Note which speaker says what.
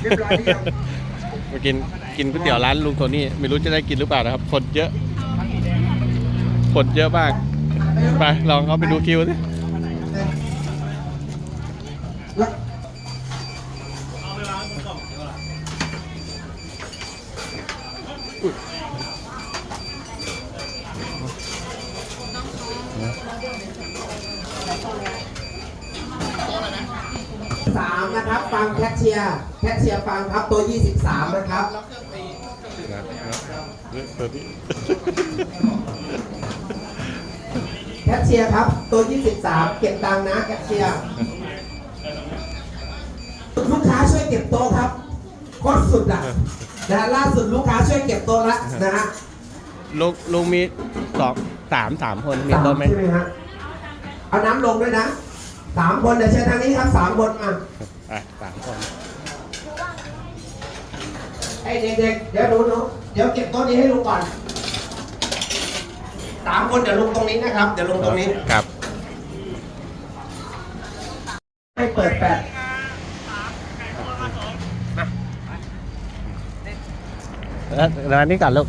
Speaker 1: เรียบร้อยหรือยัง
Speaker 2: มากินกินก๋วยเตี๋ยวร้านลุงโทนี่ไม่รู้จะได้กินหรือเปล่านะครับคนเยอะคนเยอะมาก ไปลองเข้าไปดูคิวสิ
Speaker 1: แล้ว สามนะครับ ฟังแคชเชียร์แคชเชียร์ฟังครับตัว 23 นะครับ
Speaker 2: ตัวนี้
Speaker 1: แคชเชียร์ครับตัว 23 เก็บตังค์นะแคชเชียร์ลูกค้าช่วยเก็บโต๊ะครับโคตรสุดอะนะฮะล่าสุดลูกค้าช่วยเก็บโต๊ะแล้วนะฮะ
Speaker 2: ลุงลุงมีสองสามสามคนมี
Speaker 1: สาม
Speaker 2: ต้นไหม
Speaker 1: ใช่ไหมฮะเอาน้ำลงด้วยนะ สามคนเดี๋ยวเชิญทางนี้ครับสามคนอะ
Speaker 2: อะสามคน
Speaker 1: ไอ้เด็กๆเดี๋ยวดูดูเดี๋ยวเก็บโต๊ะนี้ให้ลุงก่อนสามคนเดี๋ยวลงตรงนี้นะครับ เดี๋ยวลงตรงนี้
Speaker 2: ครับ
Speaker 1: ให้เปิดแปด
Speaker 2: แล้วร้านนี้ก่อนลูก